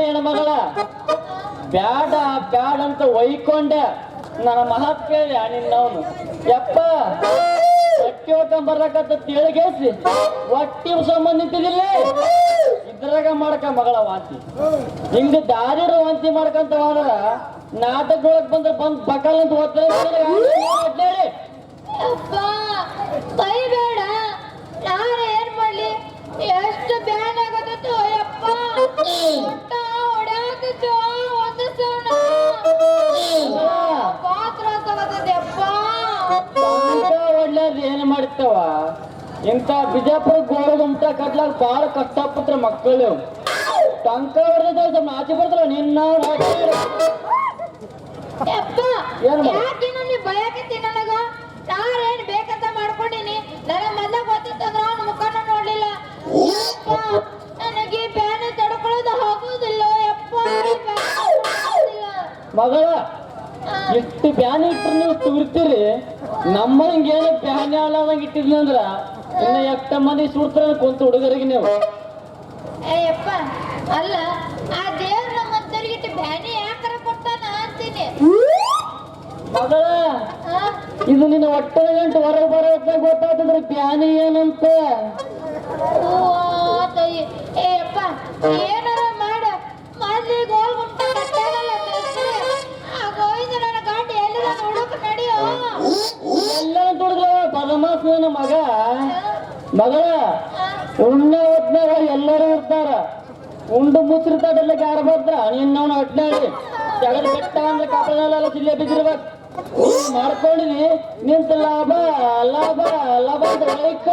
ಹೆಣ್ಮಗಳ ಬ್ಯಾಡ ಬ್ಯಾಡ ಅಂತ ಒಯ್ಕೊಂಡೆ. ನನ್ನ ಮಹತ್ ಕೇಳಿ ನಿನ್ನವನು? ಯಪ್ಪ. ಹೊಟ್ಟಿ ಹೊಟ್ಟಂಬರ್ಲಕತ್ತ ಒಟ್ಟಿ ಹೊಟ್ಟಿ ಸಂಬಂಧ ನಿಂತಿದಿಲ್ಲ ಇದ್ರಾಗ ಮಾಡ್ಕ ಮಗಳ ವಾಂತಿ. ಹಿಂಗ ದಾರಿರ ವಾಂತಿ ಮಾಡ್ಕಂತ ಹೋದ್ರ ನಾಟಕದೊಳಗ್ ಬಂದ್ರೆ ಬಂದ್ ಬಕಲ್ ಅಂತ ಓದ್ತಾರೆ ಅಪ್ಪ ಕೈ ಬೇಡ ನಾನು ಏನ್ ಮಾಡ್ಲಿ? ಎಷ್ಟು ಬ್ಯಾನ್ ಆಗತ್ತೋ ಯಪ್ಪ ಊಟ ಹೊಡ್ಯಾಕತ್ತೋ ಒಂದು ಸೌಣ ಪಾತ್ರ ತಗೋತದೆ ಒಳ್ಳೇದು ಏನ್ ಮಾಡ್ತಾವ ಇಂಥ ಬಿಜಾಪುರ ಗೋಳಗುಂಟ ಕಟ್ಲಾಕ ಬಹಳ ಕಷ್ಟಪಟ್ರ ಮಕ್ಕಳು. ಟಂಕ ಹೊಡೆದ ಆಚೆ ಬರ್ತಾರ ನಿನ್ನ ಏನ್ ಮಾಡು? ಮಗಳ ಆ, ಇಷ್ಟು ಬ್ಯಾನ್ ಇಟ್ರು ನೀವು ತುರ್ತೀರಿ. ನಮ್ಮಂಗೆ ಏನು ಬ್ಯಾನ್ ಅಲ್ಲದಂಗ ಇಟ್ಟಿದ್ನಿ ಅಂದ್ರ ಇನ್ನ ಎಷ್ಟ ಮಂದಿ ಸುಡ್ತಾರ ಕುಂತ ಹುಡುಗರಿಗೆ ನೀವು? ಏಯಪ್ಪ ಅಲ್ಲ ಆ ದೇವ್ರ ಇಟ್ಟು ಬ್ಯಾನಿ ಯಾಕರ ಕೊಟ್ಟಾನ ಅಂತೀನಿ. ಮಗಳ ಇದು ನಿನ್ನ ಹೊಟ್ಟೆ ಗಂಟು ಹೊರಗೆ ಬರೋ ಹೊತ್ತಾಗ ಗೊತ್ತಾಗ್ತದ್ರಿ ಬ್ಯಾನಿ ಏನಂತ. ಏಯಪ್ಪ ಏನಾರ ಮಾಡ. ಮೊದ್ಲಿಗೆ ಗೋಲ್ ಗುಂಟ ಕಟ್ಟಾಗಲ್ಲ ಬೇಸ್ರಿ. ಆ ಗೋವಿಂದ ನನ್ನ ಗಾಡಿ ಎಲ್ಲಿದ ನೋಡಕ್ ನಡಿಯೋ? ಎಲ್ಲ ತುಳಿದ ಪರಮಾತ್ಮ ನನ್ನ ಮಗ ಮಗಳ ಉಣ್ಣ ಹೊತ್ನಾಗ ಎಲ್ಲರೂ ಇರ್ತಾರ. ಉಂಡು ಮುಚ್ಚಿರ್ತಾಡಲ್ಲ ಯಾರು ಬರ್ತಾರ? ನಿನ್ನವನ ಒಟ್ನಾಡಿ ಜಗದ ಬೆಟ್ಟ ಅಂದ್ರೆ ಕಾಪಾಡಲ್ಲ ಜಿಲ್ಲೆ ಬಿದ್ದಿರ್ಬೇಕು. ಮಾಡ್ಕೊಂಡಿನಿ. ನಿಂತ ಲಾಭ ಲಾಭ ಲಾಭ ಅಂತ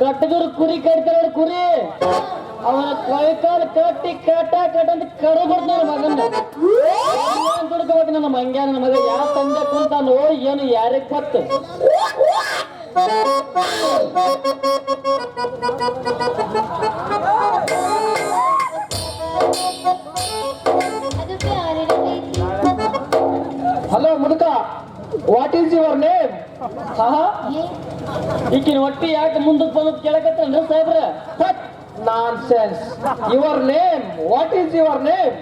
ಕಟ್ಟಗರು ಕುರಿ ಕಟ್ತಾರ ಕುರಿ. ಅವನ ಕೈ ಕಾಲು ಕಟ್ಟಿ ಕಟ್ಟ ಕಟ್ಟ ಅಂತ ಕರು ಬರ್ತಾನ ಮಗನ ದುಡ್ಕೋಬೇಕು ನನ್ನ ಮಂಗ್ಯ ನನ್ನ ಮಗ? ಯಾವ ತಂದೆ ಕುಂತಾನೋ ಏನು ಯಾರಿಗೆ ಗೊತ್ತು? ಹಲೋ ಮುದುಕ. ವಾಟ್ ಈಸ್ ಯುವರ್ ನೇಮ್ ಹಾ ಈಕಿನ ಒಟ್ಟಿ ಯಾಕೆ ಮುಂದಕ್ಕೆ ಬಂದದ್ ಕೇಳಕತ್ತೇನ್ರಿ ಸಾಹೇಬ್ರ? Nonsense your name what is your name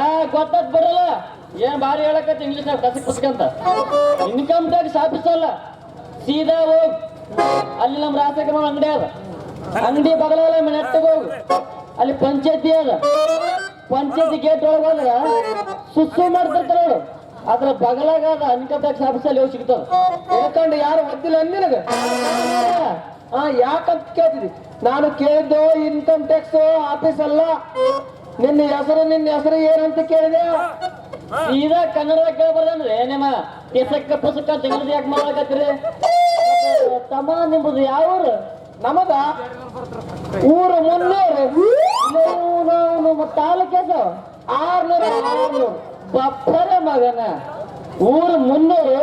ಆ ಗೊತ್ತಾತ್ ಬರಲ್ಲ ಏನ್ ಬಾರಿ ಹೇಳಕತ್ತ ಇಂಗ್ಲಿಷ್ ನಾವು ಕಸಕ್ ಕುಸ್ಕಂತ ಇನ್ಕಮ್ ಟ್ಯಾಕ್ಸ್ ಆಫೀಸ್ ಅಲ್ಲ. ಸೀದಾ ಹೋಗ್. ಅಲ್ಲಿ ನಮ್ ರಾಜಕ್ರಮ ಅಂಗಡಿ ಅದ. ಅಂಗಡಿ ಬಗಲಲ್ಲ ನೆಟ್ಟಗೆ ಹೋಗು. ಅಲ್ಲಿ ಪಂಚಾಯತಿ ಅದ. ಪಂಚಾಯತಿ ಗೇಟ್ ಒಳಗೆ ಹೋದ್ರ ಸುಸ್ಸು ಮಾಡ್ತಿರ್ತಾರ ನೋಡು. ಅದ್ರ ಬಗಲಾಗ ಇನ್ಕಮ್ ಟ್ಯಾಕ್ಸ್ ಆಫೀಸಲ್ಲಿ ಹೋಗಿ ಸಿಗ್ತಾವ ಹೇಳ್ಕೊಂಡು ಯಾರು ಒದ್ದಿಲ್ಲ ನಿನಗ? ಹಾ ಯಾಕಂತ ಕೇಳ್ತಿದ್ವಿ ನಾನು ಕೇಳಿದ್ದು ಇನ್ಕಮ್ ಟ್ಯಾಕ್ಸ್ ಆಫೀಸ್ ಅಲ್ಲ. ನಿನ್ನ ಹೆಸರು ನಿನ್ನ ಹೆಸರು ಏನಂತ ಕೇಳಿದೆ? ಈಗ ಕನ್ನಡದಾಗ ಕೇಳ್ಬಾರ್ದಂದ್ರೆ ನಿಮ್ಮ ಕೆಸಕ್ಕ ಪುಸಕ್ಕ ಜಗದ ಯಾಕೆ ಮಾಡ್ಲಕತ್ತೀರಿ ತಮ್ಮ ನಿಮ್ಮದು ಯಾವ ಊರು? ನಮದ ಊರು ಮುನ್ನೂರು. ತಾಲೂಕು ಆರ್ನೂರು ಆರ್ನೂರು. ಬಪ್ಪರ ಮಗನ. ಊರು ಮುನ್ನೂರು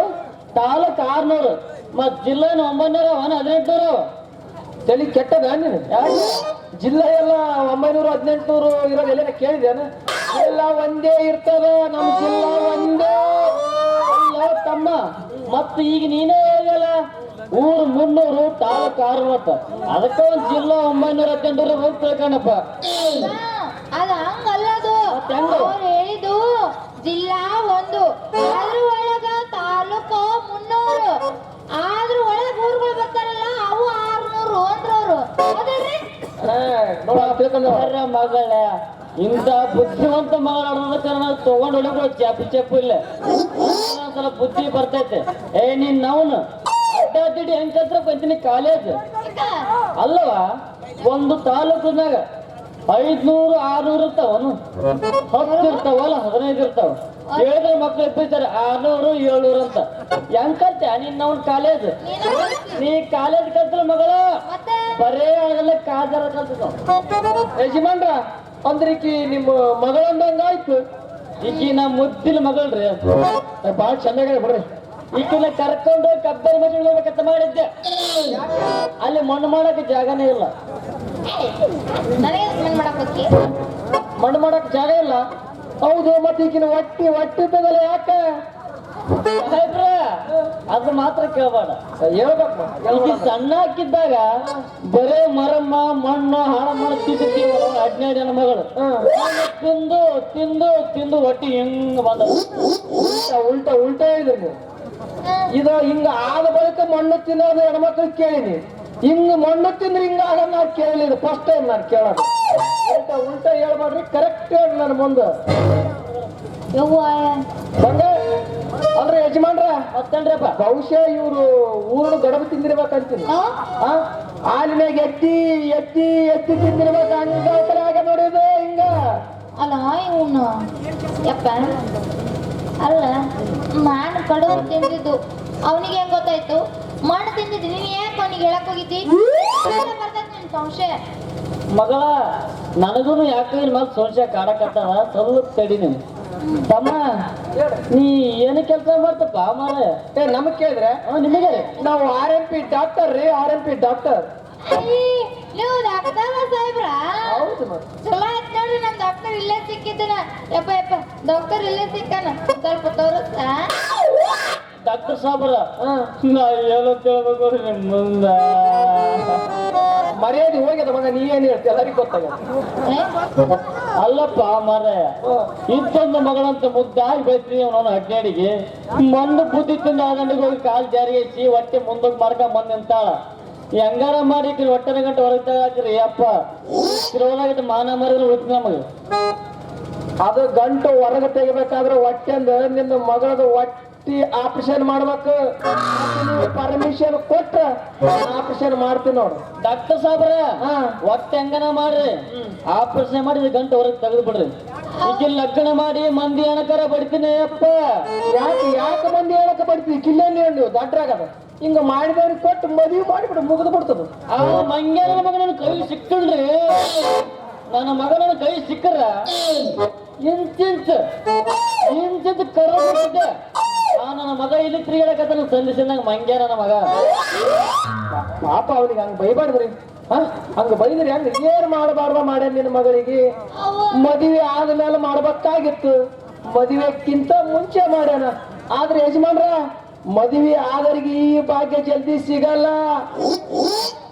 ತಾಲೂಕ್ ಆರ್ನೂರು ಮತ್ ಜಿಲ್ಲೆನ ಒಂಬೈನೂರ ಒನ್ ಹದಿನೆಂಟುನೂರು. ತಲೆ ಕೆಟ್ಟದ ನೀನು? ಜಿಲ್ಲೆ ಎಲ್ಲ ಒಂಬೈನೂರ ಹದಿನೆಂಟುನೂರು ಇರೋದು ಎಲ್ಲ ಕೇಳಿದೇನ ಎಲ್ಲ ಒಂದೇ ಇರ್ತದ ನಮ್ ಜಿಲ್ಲಾ ಒಂದೇ. ಅಲ್ಲ ತಮ್ಮ ಮತ್ತ ಈಗ ನೀನೇ ಹೇಳಿದಲ್ಲ ಊರು ಮುನ್ನೂರು ತಾಲೂಕ್ ಆರ್ನೂರು ಅದಕ್ಕೆ ಒಂದ್ ಜಿಲ್ಲಾ ಒಂಬೈನೂರ ಹದಿನೆಂಟುನೂರು ಹೋಗ್ತಾ ತಿಳ್ಕೊಂಡಪ್ಪ ಅದು ಹಂಗಲ್ಲದು. ಹೇಳಿದ್ದು ಜಿಲ್ಲಾ ಒಂದು ಅದ್ರ ಒಳಗ ತಾಲೂಕು ಮುನ್ನೂರು. ಆದ್ರ ಒಳಗ ಊರುಗಳು ಬರ್ತಾರಲ್ಲ ಅವು ಆರ್ನೂರು ಅಂದ್ರವ್ರು. ಬರ್ರ ಮಗಳ ಇಂಥ ಬುದ್ಧಿವಂತ ಮಗಳ ನಾನು ತಗೊಂಡು ಹೊಡಿಕೊ ಚಪ್ಪು ಚಪ್ಪು ಇಲ್ಲ. ಸಲ ಬುದ್ಧಿ ಬರ್ತೈತೆ. ಏ ನೀನ್ ನವನು? ಅಡ್ಡಾದಿಡಿ ಹೆಂಗ್ ಕತ್ರ ಬಂತೀನಿ ಕಾಲೇಜ್? ಅಲ್ಲವಾ? ಒಂದು ತಾಲೂಕಿನಾಗ ಐದ್ನೂರು ಆರ್ನೂರು ಇರ್ತಾವನು ಹತ್ತು ಇರ್ತಾವಲ್ಲ ಹದಿನೈದು ಇರ್ತಾವ. ಹೇಳಿದ್ರೆ ಮಕ್ಳು ಇಪ್ಪಿರ್ತಾರೆ ಆರ್ನೂರು ಏಳ್ನೂರು ಅಂತ. ಹೆಂಗ್ ಕಲ್ತೆ? ನೀನ್ ನಾವು ಕಾಲೇಜ್? ನೀ ಕಾಲೇಜ್ ಕಲ್ತಲ್ಲ ಮಗಳ? ಬರೇ ಆಗಲ್ಲ ಕಾಜಾರ ಕಲ್ತಿದ್ದಾವ ಯಜಮಾನ್ರ ಅಂದ್ರೆ ಈಕಿ ನಿಮ್ಮ ಮಗಳಂದಂಗಾಯ್ತು ಈಕಿ ನಮ್ಮ ಮುದ್ದಿನ ಮಗಳ್ರಿ. ಭಾಳ ಚೆನ್ನಾಗಿ ಬಿಡ್ರಿ. ಈಕಿನ ಕರ್ಕೊಂಡು ಕಬ್ಬರಿ ಮಜಿ ಹೋಗ್ಬೇಕಂತ ಮಾಡಿದ್ದೆ. ಅಲ್ಲಿ ಮಣ್ಣು ಮಾಡಕ್ಕೆ ಜಾಗನೇ ಇಲ್ಲ. ನನಗೆ ಸ್ಮೆಲ್ ಮಾಡಕ್ ಹೋಗಿ ಮಣ್ಣು ಮಾಡಕ್ ಜಾಗ ಇಲ್ಲ. ಹೌದು ಮತ್ತೆ ಈಗಿನ ಹೊಟ್ಟಿ ಹೊಟ್ಟಿ ಯಾಕೆ? ಅದ್ ಅದು ಮಾತ್ರ ಕೇಳಬೇಡ. ಹೇಳ್ಬೇಕು. ಸಣ್ಣ ಹಾಕಿದ್ದಾಗ ಬರೇ ಮರಮ್ಮ ಮಣ್ಣು ಹಾಳ ಮಾಡಿ ಹದಿನೈದು ಜನ ಮಗಳು. ತಿಂದು ತಿಂದು ತಿಂದು ಹೊಟ್ಟಿ ಹೆಂಗ್ ಬಂದ ಉಲ್ಟ ಉಲ್ಟ ಇದೆ ಇದು ಹಿಂಗ ಆದ ಬಳಿಕ ಮಣ್ಣು ತಿನ್ನೋದು ಹೆಣ್ಮಕ್ಳು ಕೇಳಿನಿ. ಹಿಂಗ್ ಮಣ್ಣು ತಿಂದ್ರೆ ಹಿಂಗ ಆಗಲ್ಲ ಕೇಳಿದ ಫಸ್ಟ್ ಟೈಮ್ ನಾನು ಕೇಳೋದು. ಉಲ್ಟ ಉಲ್ಟಾ ಹೇಳ್ಬೇಡ್ರಿ ಕರೆಕ್ಟ್ ಹೇಳಿ ನನ್ನ ಮುಂದೆ. ಯವ್ವ ಬಂದೆ. ಅಲ್ರಿ ಯಜಮಾನ್ರ? ಮತ್ತೇನ್ರಿಪ್ಪ ಬಹುಶಃ ಇವರು ಊರು ಗಡಬು ತಿಂದಿರ್ಬೇಕಂತೀನಿ. ಹಾಲಿನಾಗ ಎತ್ತಿ ಎತ್ತಿ ಎತ್ತಿ ತಿಂದಿರ್ಬೇಕು. ಹಂಗ ಆಗ ನೋಡಿದ ಹಿಂಗ. ಅಲ್ಲ ಇವನು ಯಪ್ಪ. ಅಲ್ಲ ಮಾನ್ ಕಡು ತಿಂದಿದ್ದು. ಅವನಿಗೆ ಹೆಂಗ್ ಗೊತ್ತಾಯ್ತು? ಮಣ್ಣು ತಿಂದಿದ್ದು ನೀನ್ ಯಾಕೆ ಅವನಿಗೆ ಹೇಳಕ್ ಹೋಗಿದ್ದಿ? ಬರ್ತೈತೆ ನಿನ್ ಸಂಶಯ. ಮಗಳ ನನಗೂ ಯಾಕೆ ಇಲ್ಲ ಮಸ್ತ ಸಂಶಯ ಕಾಡಕತ್ತದ ಸ್ವಲ್ಪ ತಡಿ ನೀನು ತಮ್ಮ ನೀ ಏನು ಕೆಲಸ ಮಾಡ್ತಪ್ಪ ಮಾರ? ಏ ನಮಗ್ ಕೇಳಿದ್ರೆ? ನಿಮಗೆ ನಾವು ಆರ್ ಎಂ ಪಿ ಡಾಕ್ಟರ್ ರೀ ಆರ್ ಎಂ ಪಿ ಡಾಕ್ಟರ್ ನೀವು ಡಾಕ್ಟರ್ ಸಾಹೇಬ್ರ. ಹೌದು ಚಲೋ ಆಯ್ತು ನೋಡ್ರಿ ನಮ್ ಡಾಕ್ಟರ್ ಇಲ್ಲೇ ಸಿಕ್ಕಿದ್ದನ. ಯಪ್ಪ ಯಪ್ಪ ಡಾಕ್ಟರ್ ಇಲ್ಲೇ ಸಿಕ್ಕಾನ? ಸ್ವಲ್ಪ ತೋರಿಸ್ತಾ. ಡಾಕ್ಟರ್ ಸಾಬರ, ನಾ ಮುಂದ. ಮರ್ಯಾದೆ ಹೋಗ್ಯದ ಮಗ, ನೀ ಏನ್ ಹೇಳ್ತಿ? ಎಲ್ಲರಿಗೂ ಗೊತ್ತಾಗ? ಅಲ್ಲಪ್ಪ ಮರೆ ಇದ್ದೊಂದು ಮಗಳಂತ ಮುದ್ದಾಗಿ ಬೈತೀನಿ ಅವನ ಅಡ್ಡಾಡಿಗೆ. ಮಣ್ಣು ಬುದ್ಧಿ ತಿಂದ ಆಗಂಡಿಗೆ ಹೋಗಿ ಕಾಲು ಜಾರಿ ಹಚ್ಚಿ ಹೊಟ್ಟೆ ಮುಂದಕ್ಕೆ ಮಾಡ್ಕೊಂಡ್ ಬಂದ್ ನಿಂತಾಳ. ಹೆಂಗಾರ ಮಾಡಿ ಈಕಿನ ಹೊಟ್ಟೆನ ಗಂಟೆ ಹೊರಗೆ ಅಪ್ಪ ಇರೋದಾಗಿಟ್ಟು ಮಾನ ಮರ ಉಳಿತು ನಮಗೆ? ಅದು ಗಂಟು ಹೊರಗೆ ತೆಗಿಬೇಕಾದ್ರೆ ಹೊಟ್ಟೆಂದ ನಿನ್ನ ಮಗಳದು ಹೊಟ್ಟಿ ಆಪರೇಷನ್ ಮಾಡ್ಬೇಕು. ಪರ್ಮಿಷನ್ ಕೊಟ್ಟ ಆಪರೇಷನ್ ಮಾಡ್ತೀನಿ ನೋಡು. ಡಾಕ್ಟರ್ ಸಾಬ್ರ ಒಟ್ಟ ಹೆಂಗನ ಮಾಡ್ರಿ? ಆಪರೇಷನ್ ಮಾಡಿ ಗಂಟೆ ಹೊರಗೆ ತೆಗೆದು ಬಿಡ್ರಿ. ಈಗ ಲಗ್ನ ಮಾಡಿ ಮಂದಿ ಹಣಕರ ಬಡ್ತೀನಿ ಅಪ್ಪ. ಯಾಕೆ ಯಾಕೆ ಮಂದಿ ಹೇಳಕ ಬಡಿತೀವಿ ಕಿಲ್ಲ ನೀವು ದಡ್ರಾಗದ ಹಿಂಗ ಮಾಡಿದವ್ರಿಗೆ ಕೊಟ್ಟು ಮದುವೆ ಮಾಡಿಬಿಡು ಮುಗಿದು ಬಿಡ್ತದ. ಆ ಮಂಗ್ಯಾನ ಮಗನ ಕೈ ಸಿಕ್ಕಲ್ರಿ ನನ್ನ ಮಗನ ಕೈ ಸಿಕ್ಕರ ಇಂಚಿಂಚ ಇಂಚಿಂಚ ಕರೋಬಿಟ್ಟಿದ್ದೆ ಆ, ನನ್ನ ಮಗ ಇಲ್ಲಿ ತಿರುಗಾಡಕತ್ತಾನ ಸಂದಿಸಿದಂಗ ಮಂಗ್ಯ ನನ್ನ ಮಗ. ಪಾಪ ಅವನಿಗೆ ಹಂಗ ಬೈಬಾರ್ದ್ರಿ. ಹ? ಹಂಗ ಬೈದ್ರಿ ಹಂಗ? ಏನ್ ಮಾಡಬಾರ್ದ ಮಾಡ್ಯಾನ ನಿನ್ನ ಮಗಳಿಗೆ? ಮದುವೆ ಆದ್ಮೇಲೆ ಮಾಡ್ಬೇಕಾಗಿತ್ತು. ಮದುವೆಕ್ಕಿಂತ ಮುಂಚೆ ಮಾಡ್ಯಾನ. ಆದ್ರೆ ಯಜಮಾನ್ರ, ಮದುವೆ ಆದರಿಗೆ ಈ ಭಾಗ್ಯ ಜಲ್ದಿ ಸಿಗಲ್ಲ.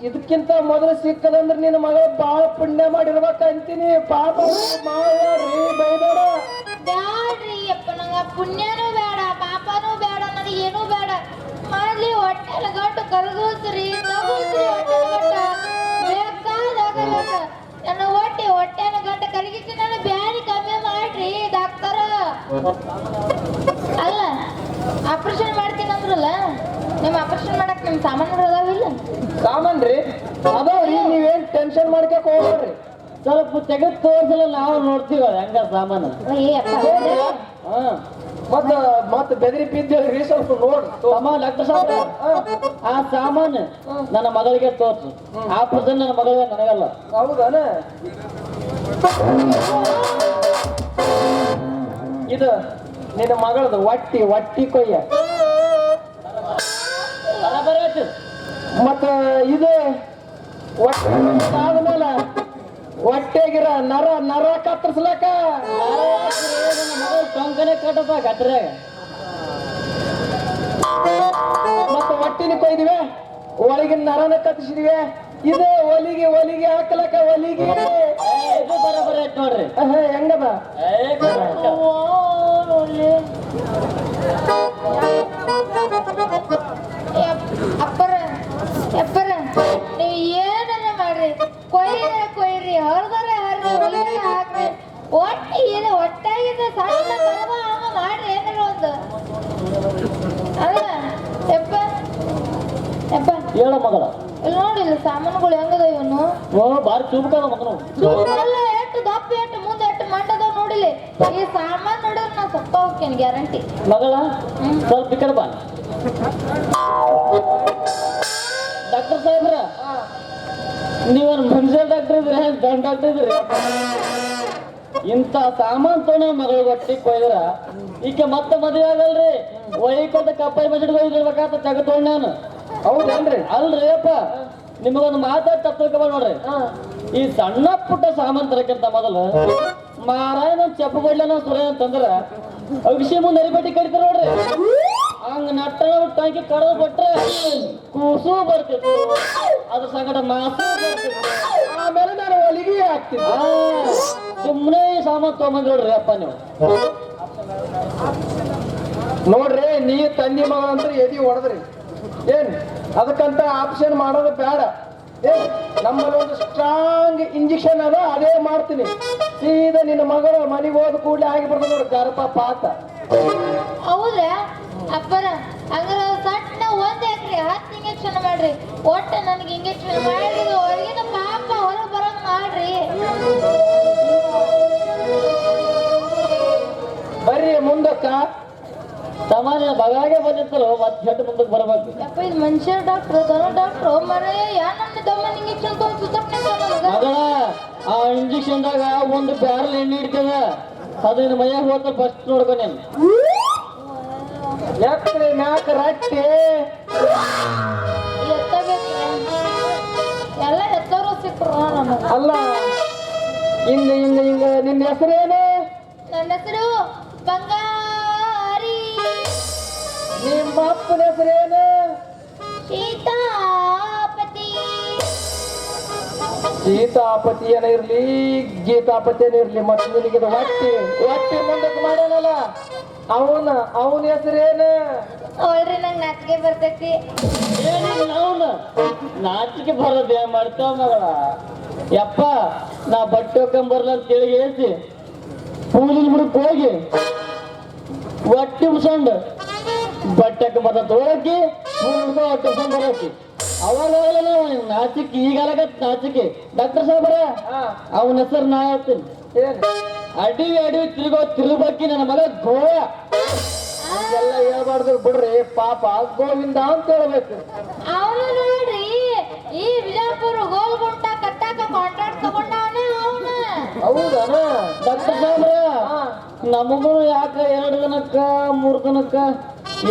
ಇದಕ್ಕಿಂತ ಮೊದಲು ಸಿಕ್ಕದಂದ್ರೆ ನಿನ್ನ ಮಗಳ ಬಾಳ ಪುಣ್ಯ ಮಾಡಿರ್ಬೇಕಂತೀನಿ ಪಾಪ ಬೈಬೇಡ. ಪುಣ್ಯನೂ ಬೇಡ. ಏನೂ ಬೇಡ ಮಾಡ್ಲಿ ಹೊಟ್ಟೆನ ಗಂಟು ತಗೋಸ್ರಿ ಹೊಟ್ಟೆನ ಗಂಟ. ಬೇಕಾದಾಗ ಬೇಕ? ನನ್ನ ಹೊಟ್ಟೆ ಹೊಟ್ಟೆನ ಗಂಟ ಕಲಗಿಸಿ ನನ್ನ ಬ್ಯಾರಿ ಕಮ್ಮಿ ಮಾಡ್ರಿ ಡಾಕ್ಟರ್ ಅಲ್ಲ ಆಪರೇಷನ್ ಮಾಡ್ತೀನಿ ಅಂದ್ರಲ್ಲ? ನಿಮ್ಮ ಆಪರೇಷನ್ ಮಾಡಕ್ ನಿಮ್ ಸಾಮಾನುಗಳು ಅದಾವಿಲ್ಲ ಸಾಮಾನ್ರಿ ಅದಾವ್ರಿ ನೀವೇನ್ ಟೆನ್ಷನ್ ಮಾಡ್ಕೊಕ್ ಹೋಗ್ಬೇಡ್ರಿ ಸ್ವಲ್ಪ ತೆಗೆದು ತೋರಿಸಲ್ಲ ನಾವು ನೋಡ್ತೀವ ಹೆಂಗ ಸಾಮಾನು. ಏ ಹಾ. ಮತ್ತ ಮತ್ತ ಬೆದರಿ ಬಿದ್ದ ಸ್ವಲ್ಪ ನೋಡ್. ಸಾಮಾನ್. ಡಾಕ್ಟರ್ ಸಾಹೇಬ್ರ ಆ ಸಾಮಾನು ನನ್ನ ಮಗಳಿಗೆ ತೋರ್ಸು. ಆ ಪರ್ಸನ್ ನನ್ನ ಮಗಳಿಗೆ ನನಗಲ್ಲ. ಹೌದಾನ? ಇದು ನಿನ್ನ ಮಗಳದು ಒಟ್ಟಿ ಒಟ್ಟಿ ಕೊಯ್ಯ. ಮತ್ತ ಇದು ಒಟ್ಟಿ ಆದ್ಮೇಲೆ ಹೊಟ್ಟೆಗಿರ ನರ ನರ ಕತ್ತರಿಸ್ಲಕ ಟೊಂಕನೆ ಕಟ್ಟಪ್ಪ ಕಟ್ರೆ ಮತ್ತೆ ಹೊಟ್ಟಿನ ಕೊಯ್ದಿವೆ, ಒಳಗಿನ ನರನ ಕತ್ತಿಸಿದಿವೆ ಇದು ಒಲಿಗೆ ಒಲಿಗೆ ಹಾಕ್ಲಕ ಒಲಿಗೆ. ಇದು ಬರೋಬರ ಐತ್ ನೋಡ್ರಿ ಹೆಂಗದ ಅಪ್ಪರ ಅಪ್ಪರ, ನೀವು ಏನನ್ನ ಮಾಡ್ರಿ. ಹೊರದರೆ ಹೊರದರೆ ಹಾಕ್ರಿ? ಒಟ್ಟು ಏನು ಒಟ್ಟಾಗಿದ್ದ ಸಣ್ಣ ಕರ್ಮ ಅವ ಮಾಡ್ರಿ ಏನಾರ ಒಂದು. ಅಲ್ಲ ಎಪ್ಪ ಎಪ್ಪ ಹೇಳ ಮಗಳ. ಇಲ್ಲಿ ನೋಡಿ ಇಲ್ಲಿ ಸಾಮಾನುಗಳು ಹೆಂಗದ ಇವನು? ಓ ಬಾರಿ ಚುಮ್ಕದ ಮಗನು. ಚುಮ್ಕಲ್ಲ ಎಷ್ಟು ದಪ್ಪ ಎಷ್ಟು ಮುಂದೆ ಎಷ್ಟು ಮಂಡದ ನೋಡಿಲಿ ಈ ಸಾಮಾನು ನೋಡಿದ್ರೆ ನಾ ಸತ್ತ ಹೋಗ್ತೀನಿ ಗ್ಯಾರಂಟಿ. ಮಗಳ ಸ್ವಲ್ಪ ಬಾ. ಡಾಕ್ಟರ್ ಸಾಹೇಬ್ರ ನೀವೇನು ಮನುಷ್ಯ ಡಾಕ್ಟರ್ ಇದ್ರೆ ಗಂಡ ಡಾಕ್ಟರ್ ಇದ್ರಿ ಇಂಥ ಸಾಮಾನ್ ತೋಣ ಮಗಳು ಹೊಟ್ಟಿ ಕೊಯ್ದ್ರ ಈಕೆ ಮತ್ತೆ ಮದುವೆ ಆಗಲ್ರಿ. ಒಯ್ಕೊಂತ ಕಪ್ಪಾಯಿ ಬಜೆಟ್ ಹೋಗಿರ್ಬೇಕಾತ ತಗ ತೊಗೊಂಡ್ ನಾನು. ಹೌದೇನ್ರಿ ಅಲ್ರಿ ಅಪ್ಪ. ನಿಮಗೊಂದು ಮಾತಾಡ್ ತಪ್ಪ ನೋಡ್ರಿ. ಈ ಸಣ್ಣ ಪುಟ್ಟ ಸಾಮಾನ್ ತರಕ್ಕಿಂತ ಮೊದಲು ಮಾರಾಯನ ನನ್ ಚಪ್ಪ ಕೊಡ್ಲ ಸುರ ಅಂತಂದ್ರ ಅಭಿಷೇ ಮುಂದೆ ಅರಿಬೇಟಿ ಕಡಿತಾರ ನೋಡ್ರಿ. ಹಂಗ ನಟ್ಟ ಟಂಕಿ ಕಡದು ಬಿಟ್ರೆ ಕೂಸು ಬರ್ತಿತ್ತು. ಅದ್ರ ಸಂಗಡ ಮಾಸು ಬರ್ತಿತ್ತು. ಆಮೇಲೆ ನಾನು ಒಲಿಗೆ ಹಾಕ್ತೀನಿ. ಸುಮ್ಮನೆ ಈ ಸಾಮಾನ್ ತೊಗೊಂಬಂದ್ ನೋಡ್ರಿ ಅಪ್ಪ ನೀವು. ನೋಡ್ರಿ ನೀ ತಂದಿ ಮಗ ಅಂದ್ರೆ ಎದಿ ಹೊಡೆದ್ರಿ. ಏನ್? ಅದಕ್ಕಂತ ಆಪ್ಷನ್ ಮಾಡೋದು ಬೇಡ. ಏನ್? ನಮ್ಮಲ್ಲಿ ಒಂದು ಸ್ಟ್ರಾಂಗ್ ಇಂಜೆಕ್ಷನ್ ಅದ ಅದೇ ಮಾಡ್ತೀನಿ. ಸೀದಾ ನಿನ್ನ ಮಗಳು ಮನೆಗೆ ಹೋದ ಕೂಡಲೇ ಆಗಿ ಬರ್ತದೆ ನೋಡಿ ಗರ್ಭ ಪಾತ ಹೌದ್ರಾ? ಅಪ್ಪರ ಹಂಗಾರ ಸಣ್ಣ ಒಂದ್ ಎಕ್ರೆ ಹತ್ತು ಇಂಜೆಕ್ಷನ್ ಮಾಡ್ರಿ. ಒಟ್ಟ ನನಗೆ ಇಂಜೆಕ್ಷನ್ ಮಾಡಿ ಹೊರಗಿನ ಪಾಪ ಹೊರಗೆ ಬರೋ ಮಾಡ್ರಿ. ಬರ್ರಿ ಮುಂದಕ್ಕ. ಸಮಾಜ ಬಗಾಗೆ ಬಂದಿತ್ತಲ್ಲ ಮತ್ತೆ ಹೆಟ್ಟು ಮುಂದಕ್ಕೆ ಬರಬೇಕು. ಯಪ್ಪ ಇದು ಮನುಷ್ಯ ಡಾಕ್ಟರ್ ದನ ಡಾಕ್ಟ್ರು ಮರೇ ಯಾ ತಮ್ಮ ದಮ್ಮ ಇಂಜೆಕ್ಷನ್ ಮಗಳ ಆ ಇಂಜೆಕ್ಷನ್ದಾಗ ಒಂದು ಬ್ಯಾರಲ್ ಎಣ್ಣೆ ಹಿಡ್ತದ ಅದನ್ನ ಮೈಯಾಗ ಹೋದ ಫಸ್ಟ್ ನೋಡ್ಕೊ ನೀನು. ಎಕ್ರೆ ಮ್ಯಾಕ ರಟ್ಟಿ. ಎಲ್ಲ ಎತ್ತವರು ಸಿಕ್ಕರು ಅಲ್ಲ ಹಿಂಗ ಹಿಂಗ ಹಿಂಗ ನಿನ್ನ ಹೆಸರೇನು? ನನ್ನ ಹೆಸರು ಬಂಗಾರಿ. ನಿಮ್ಮ ಅಪ್ಪನ ಹೆಸರೇನು? ಸೀತಾಪತಿ. ಸೀತಾಪತಿ ಏನ ಇರ್ಲಿ ಗೀತಾಪತಿ ಏನ ಇರ್ಲಿ ಮತ್ತೆ ನಿನಗೆ ಹೊಟ್ಟಿ. ಹೊಟ್ಟಿ ಮುಂದಕ್ಕೆ ಮಾಡ್ಯಾನಲ್ಲ ಅವನ ಅವನ ಹೆಸರೇನ ನೋಡ್ರಿ ನಂಗೆ ನಾಚಿಕೆ ಬರ್ತೈತಿ. ಏನಿಲ್ಲ ಅವನ? ನಾಚಿಕೆ ಬರೋದು ಏನ್ ಮಾಡ್ತಾವ ಮಗಳ ಯಪ್ಪ ನಾ ಬಟ್ಟೆ ಹೋಗ್ಕೊಂಬರ್ಲ ಅಂತ ಹೇಳಿ ಹೇಳ್ತಿ. ಪೂಲಿನ ಬಿಡಕ್ ಹೋಗಿ. ಹೊಟ್ಟೆ ಉಳ್ಸೊಂಡು ಬಟ್ಟೆ ಹಾಕೊಂಬರ್ತ ತೊಳಕಿ ಪೂಲ್ ಹೊಟ್ಟೆ ಉಳ್ಸೊಂಡ್ ಬರೋಕಿ ಅವಾಗ ನಾವು ನಾಚಿಕೆ ಈಗಾಗತ್ ನಾಚಿಕೆ. ಡಾಕ್ಟರ್ ಸಾಹೇಬ್ರ ಹಾ. ಅವನ ಹೆಸರು ನಾ ಹೇಳ್ತೀನಿ. ಅಡಿ ಅಡಿವಿ ತಿರುಗೋ ತಿರುಬಕ್ಕಿ ನನ್ನ ಮಗ ಗೋಯ. ಎಲ್ಲ ಹೇಳ್ಬಾರ್ದು ಬಿಡ್ರಿ ಪಾಪ ಗೋವಿಂದ ಅಂತ ಹೇಳ್ಬೇಕು. ಅವನು ನೋಡ್ರಿ ಈ ವಿಜಯಪುರ ಗೋಲ್ಗುಂಟ ಕಟ್ಟಾಕ ಕಾಂಟ್ರಾಕ್ಟ್ ತಗೊಂಡವನೇ ಅವನು. ಹೌದನ? ಡಾಕ್ಟರ್ ಸಾಹೇಬ್ರ ನಮಗೂ ಯಾಕ ಎರಡು ದಿನಕ್ಕ ಮೂರ್ ದಿನಕ್ಕ?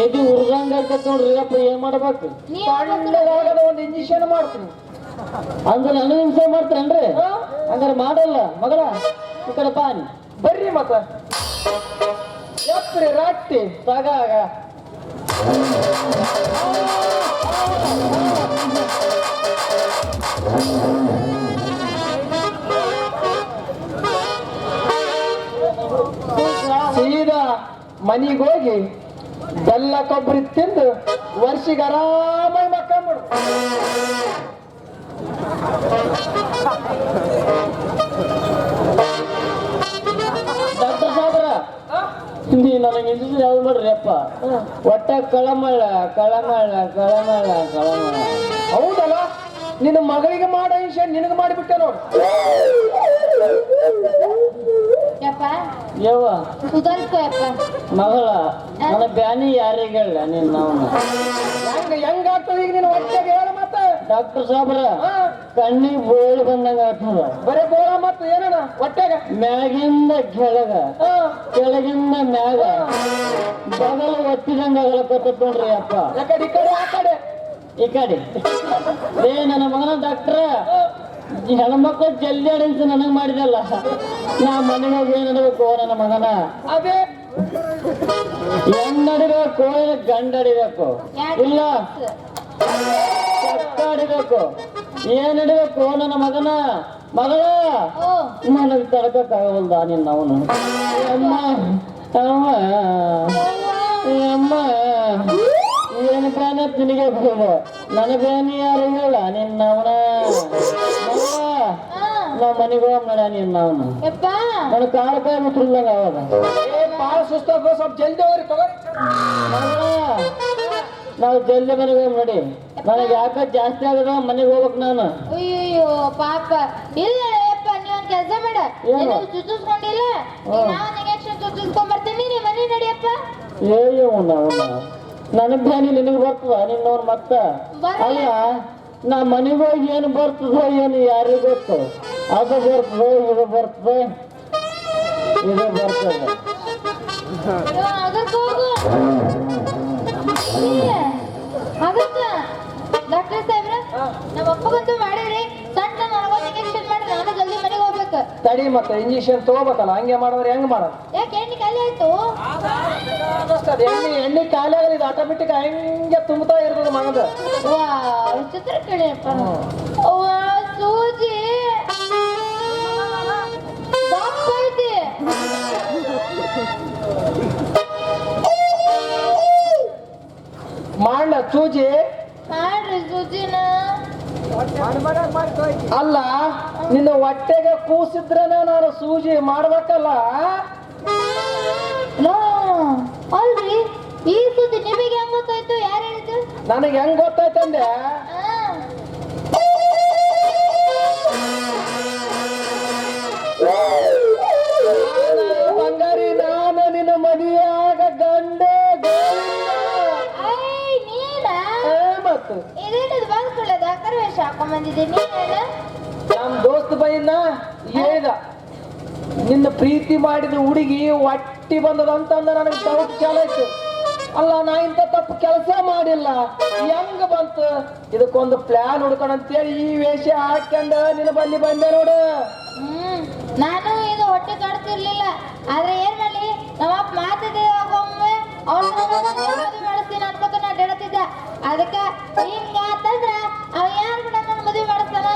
ಎದಿ ಉರ್ದಂಗ ಆಗ್ತೈತ್ ನೋಡ್ರಿ ಅಪ್ಪ ಏನ್ ಮಾಡ್ಬೇಕು? ಸಣ್ಣದಾಗದ ಒಂದು ಇಂಜೆಕ್ಷನ್ ಮಾಡ್ತೀನಿ. ಅಂದ್ರೆ ನನಗೆ ಹಿಂಸೆ ರೀ ಹಂಗಾರೆ ಮಾಡಲ್ಲ ಮಗಳ? ಈ ಬರ್ರಿ ಮತ್ತ. ಎತ್ರಿ ರಾಟ್ಟಿ ಸಾಗ ಆಗ ಸೀದಾ ಮನಿಗೆ ಹೋಗಿ ಬೆಲ್ಲ ಕೊಬ್ಬರಿ ತಿಂದು ವರ್ಷಿಗೆ ಆರಾಮಾಗಿ ಮಕ್ಕಂಬಿಡು. ನೀ ನನಗೆ ಹಿಂದಿ ಯಾವ್ದು ಮಾಡ್ರಿ ಅಪ್ಪ? ಒಟ್ಟ ಕಳಮಳ ಕಳಮಳ ಕಳಮಳ ಕಳಮಳ. ಹೌದಲ್ಲ? ನಿನ್ನ ಮಗಳಿಗೆ ಮಾಡೋ ವಿಷಯ ನಿನಗೆ ಮಾಡಿಬಿಟ್ಟೆ ನೋಡು. ಯಪ್ಪ. ಯವ್ವ? ಸುಧಾರಿಸ್ಕೋ ಯಪ್ಪ. ಮಗಳ ನನ್ನ ಬ್ಯಾನಿ ಯಾರಿಗೆ ಹೇಳ ನಿನ್ನ ಅವನು? ಹೆಂಗ ಹೆಂಗಾಗ್ತದೆ ಈಗ ನಿನ್ನ ಹೊಟ್ಟೆಗೆ ಹೇಳ ಮತ್ತೆ? ಡಾಕ್ಟರ್ ಸಾಹೇಬ್ರ ಹಾ ಬೋಳು ಬಂದಂಗ ಆಗ್ತದ. ಬರೇ ಬೋಳ ಮತ್ತ ಏನನ ಒಟ್ಟಾಗ ಮ್ಯಾಗಿಂದ ಕೆಳಗ ಹಾ. ಕೆಳಗಿಂದ ಮ್ಯಾಗ ಬಗಲ ಒತ್ತಿದಂಗ ಆಗಲಕತ್ತ ನೋಡ್ರಿ ಅಪ್ಪ. ಯಾಕಡೆ ಈ ಕಡೆ ಆ ಕಡೆ. ಈ ಕಡೆ. ಏ ನನ್ನ ಮಗನ ಡಾಕ್ಟ್ರ ಹೆಣ್ಮಕ್ಳು ಜಲ್ದಿ ಅಡಿಸ್ ನನಗ್ ಮಾಡಿದಲ್ಲ. ನಾ ಮನೆಗೆ ಹೋಗಿ ಏನ್ ಮಗನ ನನ್ನ ಮಗನ? ಅದೇ. ಹೆಣ್ಣಡಿಬೇಕು ಗಂಡಡಿಬೇಕು ಇಲ್ಲ. ಗಂಡ ಏನ್ ನಡಿಬೇಕು ನನ್ನ ಮಗನ? ಮಗಳ? ಓ. ನನಗೆ ತಡಬೇಕಾಗವಲ್ದ ನಿನ್ನ ಅವನು? ಅಮ್ಮ ಅಮ್ಮ ಅಮ್ಮ. ಏನು ಪ್ರಾಣ ನಿನಗೆ ಬರುವ ನನ್ನ ಯಾರು ಹೇಳ? ನಿನ್ನ ಅವನ? ಹಾ. ನಾ ಮನೆಗೆ ಹೋಗ್ ನಡ ನಿನ್ನ ಅವನು. ಯಪ್ಪ. ನನ್ನ ಕಾಲು ಕೈ ಮುಟ್ಲಿಲ್ಲ ಅವಾಗ. ಏ ಭಾಳ ಸುಸ್ತಾಗ ಸ್ವಲ್ಪ ಜಲ್ದಿ ಹೋಗ್ರಿ ತಗೋರಿ ಮಗಳ? ನಾವು ಜಲ್ದಿ ಮನೆಗೆ ಹೋಗಿ ನೋಡಿ. ನನಗೆ ಯಾಕ ಜಾಸ್ತಿ ಆಗದ? ಮನೆಗೆ ಹೋಗ್ಬೇಕು ನಾನು. ಅಯ್ಯೋ ಪಾಪ. ಇಲ್ಲ ಅಪ್ಪ ನೀವೊಂದ್ ಕೆಲಸ ಮಾಡ. ಚುಚ್ಚಿಸ್ಕೊಂಡಿಲ್ಲ. ನಾನು ಇಂಜೆಕ್ಷನ್ ಚುಚ್ಚಿಸ್ಕೊಂಡ್ ಬರ್ತೀನಿ ನೀ ಮನೆ ನಡಿಯಪ್ಪ ಅವನ ಅವನ. ನನಗ್ ಬ್ಯಾನಿ ನಿನಗೆ ಬರ್ತದ? ನಿನ್ನವ್ರು ಮತ್ತ. ಅಲ್ಲ ನಾ ಮನೆಗೆ ಹೋಗಿ ಏನು ಬರ್ತದೋ ಏನು ಯಾರಿಗೂ ಗೊತ್ತು? ಅದು ಬರ್ತದೋ ಇದು ಬರ್ತದ? ಇದು ಬರ್ತದ. ಅದಕ್ಕ ಡಾಕ್ಟರ್ ಸಾಹೇಬ್ರ ನಮ್ಮ ಅಪ್ಪಗಂತೂ ಮಾಡಿರಿ. ಸಣ್ಣ ನನಗೊಂದು ಇಂಜೆಕ್ಷನ್ ಮಾಡಿ ನಾನು ಜಲ್ದಿ ಮನೆಗೆ ಹೋಗ್ಬೇಕು. ತಡಿ ಮತ್ತೆ ಇಂಜೆಕ್ಷನ್ ತಗೋಬೇಕಲ್ಲ ಹಂಗೆ ಮಾಡೋರು ಹೆಂಗ್ ಮಾಡೋದು ಯಾಕೆ ಎಣ್ಣೆ ಖಾಲಿ ಆಯ್ತು? ಅದ್ ಎಣ್ಣೆ ಎಣ್ಣೆ ಖಾಲಿ ಆಗಲ್ಲ ಇದು ಆಟೋಮೆಟಿಕ್ ಹಂಗೆ ತುಂಬುತ್ತಾ ಇರ್ತದೆ ಮಗದ. ವಾ ಚಿತ್ರ ಕೇಳಿಯಪ್ಪ ವಾ ಮಾಡ ಸೂಜಿ? ಮಾಡ್ರಿ ಸೂಜಿನ. ಅಲ್ಲ ನಿನ್ನ ಹೊಟ್ಟೆಗೆ ಕೂಸಿದ್ರನ ನಾನು ಸೂಜಿ ಮಾಡ್ಬೇಕಲ್ಲ? ನೋ ಅಲ್ರಿ ಈ ಸುದ್ದಿ ನಿಮಗೆ ಹೆಂಗ್ ಗೊತ್ತಾಯ್ತು? ಯಾರು ಹೇಳಿದ್ರು ನನಗೆ ಹೆಂಗ್ ಗೊತ್ತಾಯ್ತಂದೆ? ಇದೇನದು ವೇಷ ಹಾಕೊಂಡ್ ಬಂದಿದ್ದೀನಿ ನೀನೇನ ನಮ್ ದೋಸ್ತ ಬೈನ ಹೇಳಿದ ನಿನ್ನ ಪ್ರೀತಿ ಮಾಡಿದ ಹುಡುಗಿ ಒಟ್ಟಿ ಬಂದದಂತ ಅಂದ ನನಗೆ ಡೌಟ್ ಕೆಲಸ ಅಲ್ಲ ನಾ ಇಂಥ ತಪ್ಪು ಕೆಲಸ ಮಾಡಿಲ್ಲ ಹೆಂಗ ಬಂತು ಇದಕ್ಕೊಂದು ಪ್ಲಾನ್ ಹುಡ್ಕೊಂಡು ಅಂತೇಳಿ ಈ ವೇಷ ಹಾಕೊಂಡ ನಿನ್ನ ಬಲ್ಲಿ ಬಂದೆ ನೋಡು ಹ್ಮ್ ನಾನು ಇದು ಹೊಟ್ಟೆ ಕಾಡ್ತಿರ್ಲಿಲ್ಲ ಆದ್ರೆ ಏನ್ ಮಾಡ್ಲಿ ನಮ್ಮ ಮಾತಿದ್ದೆ ಒಮ್ಮೆ ಮದುವೆ ಮಾಡಿಸ್ತೀನಿ ಅನ್ಕೋತ ನಾ ಅಡ್ಡಾಡ್ತಿದ್ದ ಅದಕ್ಕ ಹಿಂಗಾತಂದ್ರ ಅವ ಯಾರು ಕೂಡ ನನ್ನ ಮದುವೆ ಮಾಡಿಸ್ತಾನ?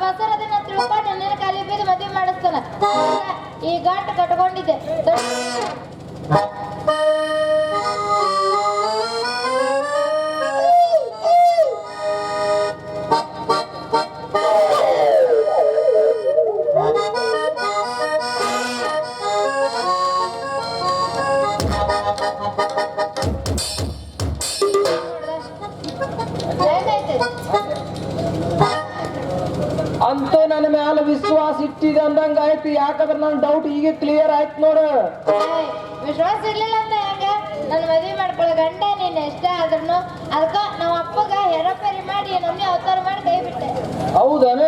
ಬಸರದನ್ನ ತಿಳ್ಕೊಂಡು ನನ್ನ ಕಾಲಿ ಬೀದಿ ಮದುವೆ ಮಾಡಿಸ್ತಾನ. ಈ ಗಂಟು ಕಟ್ಕೊಂಡಿದ್ದೆ. ಅಂದಂಗ ಆಯ್ತು ಯಾಕಂದ್ರೆ ನನ್ ಡೌಟ್ ಈಗ ಕ್ಲಿಯರ್ ಆಯ್ತು ನೋಡು. ವಿಶ್ವಾಸ ಇರ್ಲಿಲ್ಲ ಅಂತ ಹೆಂಗ? ನನ್ನ ಮದ್ವೆ ಮಾಡ್ಕೊಳ್ಳೋ ಗಂಡ ನೀನ್ ಎಷ್ಟೇ ಆದ್ರೂ ಅದಕ್ಕ ನಮ್ಮ ಅಪ್ಪಗ ಹೆರಪೇರಿ ಮಾಡಿ ನಮ್ಮನೆ ಅವತಾರ ಮಾಡಿ ಕೈ ಬಿಟ್ಟೆ. ಹೌದಾನ?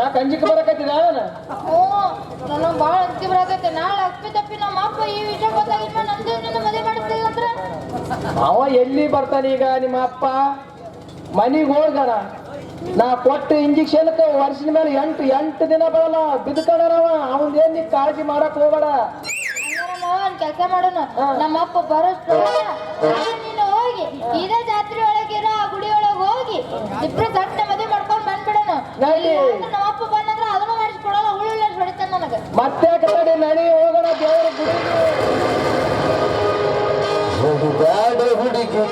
ಯಾಕೆ ಅಂಜಿಕೆ ಬರಕತ್ತಿದ ಹ್ಞೂ ನನಗೆ ಭಾಳ ಅಂಕಿ ಬರಕತ್ತೆ. ನಾಳೆ ಅಪ್ಪಿ ತಪ್ಪಿ ನಮ್ಮ ಅಪ್ಪ ಈ ವಿಷಯ ಗೊತ್ತಾಗಿಲ್ಲ ನಂದು ನಿನ್ನ ಮದುವೆ ಮಾಡಿಸ್ತೀವಿ ಅಂದ್ರೆ? ಅವ ಎಲ್ಲಿ ಬರ್ತಾನೆ ಈಗ ನಿಮ್ಮ ಅಪ್ಪ? ಮನೆಗೆ ಹೋಗಣ ನಾ ಕೊಟ್ಟ ಇಂಜೆಕ್ಷನ್ ವರ್ಷದ ಮೇಲೆ ಎಂಟು ಎಂಟು ದಿನ ಬರಲ್ಲ. ಬಿದ್ಕೊಂಡವ ಅವನ್ ಏನ್ ನೀ ಕಾಳಜಿ ಮಾಡಕ್ ಹೋಗಬೇಡ. ಕೆಲಸ ಮಾಡೋಣ. ನಮ್ಮ ಅಪ್ಪ ಬರೋಷ್ಟು ನೀನು ಹೋಗಿ ಇದೇ ಜಾತ್ರೆ ಒಳಗಿರೋ ಆ ಗುಡಿ ಒಳಗೆ ಹೋಗಿ ಇಬ್ರು ಸಣ್ಣ ಮದುವೆ ಮಾಡ್ಕೊಂಡು ಬಂದ್ಬಿಡೋಣ. ನಮ್ಮ ಅಪ್ಪ ಬಂದಂದ್ರೆ ಅದನ್ನು ಮಾಡಿಸ್ಕೊಡಲ್ಲ ಹುಳುಳ್ಳ ಹೊಡಿತಾನೆ ನನಗೆ. ಮತ್ತೆ ಕಡೆ ನಡಿ ಹೋಗೋಣ ದೇವ್ರ ಗುಡಿಗೆ. ಹುಡುಗಾಡ ಹುಡುಗಿ